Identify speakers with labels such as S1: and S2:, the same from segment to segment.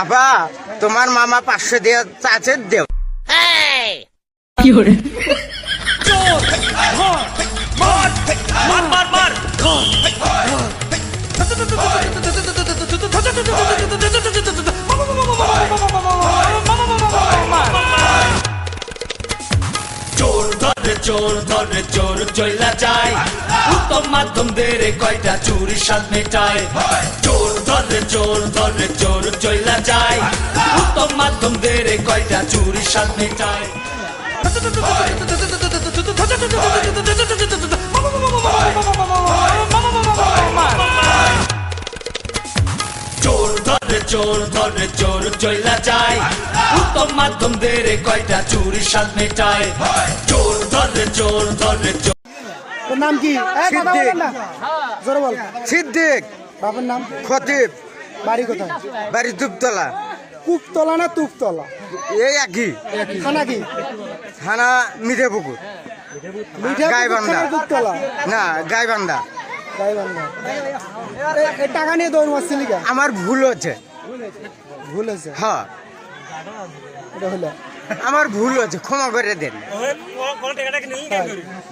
S1: আবা তোমার মামা পাঁচশো দিয়ে চাচের দেও।
S2: চোর ধরে চোর ধরে যায়। উত্তম মাধ্যম দেরে কয়টা চুরি সাত মেটায়। চোর ধরে চোর ধরে, চোর চইলা যায়। উত্তম মাধ্যম দেরে কয়টা চুরি সাত মেটায়। ধরে চোর ধরে চোর চইলা যায়। উত্তম মাধ্যম দেরে কয়টা চুরি সাত মেটায়। চোর ধরে চোর ধরে চোর।
S3: তোর নাম কি? এই
S1: সিদ্দিক।
S3: না। জোরে বল।
S1: সিদ্দিক।
S3: বাবার নাম?
S1: খতিব।
S3: বাড়ি কোথায়?
S1: বাড়ি দুপতলা
S3: কুকতলা না তুকতলা
S1: এই একই।
S3: খানা কি?
S1: থানা মিঠে পুকুর
S3: মিঠা
S1: গাইবান্ধা। না গাইবান্ধা।
S3: টাকা নিয়ে দৌড় মারছিলি কে
S1: আমার ভুল হচ্ছে
S3: ভুল হয়েছে?
S1: হ্যাঁ।
S3: এটা হলো।
S1: আমার ভুল হচ্ছে ক্ষমা করে দেন।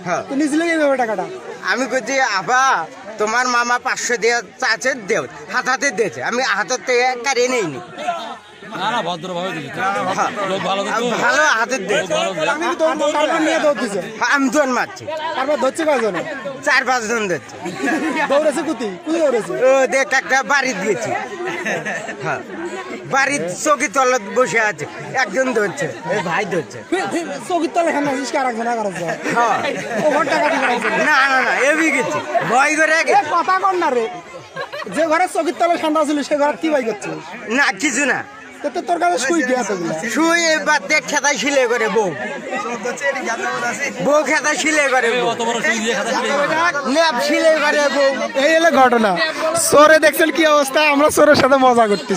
S1: হ্যাঁ।
S3: টাকাটা?
S4: আমি কইছি আবা তোমার মামা পাঁচশো দিয়ে চাচের দেও হাত হাতে দিয়েছে। আমি হাতের থেকে কারিয়ে নেইনি।
S5: না না ভদ্রভাবে দিচ্ছি লোক ভালো
S4: হাতের
S3: আমি নিয়ে দৌড় দিছে
S4: আমি দোন মারছি।
S3: তারপর ধরছে কয়জন?
S4: চার পাঁচ জন দিচ্ছে
S3: দৌড়েছে কুতি? কুতি দৌড়েছে?
S4: ও দেখ একটা বাড়ি দিয়েছি। হ্যাঁ বাড়ির চকি তলত বসে আছে। একজন ধরছে ভাই ধরছে।
S3: চৌকির তলে খান আসিস কার একজন আর
S4: হ্যাঁ।
S3: ঘর
S4: না না না এবি গেছি। ভয় করে
S3: কথা কর না রে। যে ঘরে চৌকির তলে ঠান্ডা ছিল সে ঘরে কি ভাই করছিস?
S4: না কিছু না।
S3: তো তোর কাছে শুই গিয়া তো গুলা?
S4: শুয়ে বাদ দেখ খেতা শিলে করে বউ। বউ খেতা শিলে করে শিলে করে বউ।
S3: এই হলো ঘটনা। সরে দেখছেন কি অবস্থা? আমরা সরের সাথে মজা করতেছি।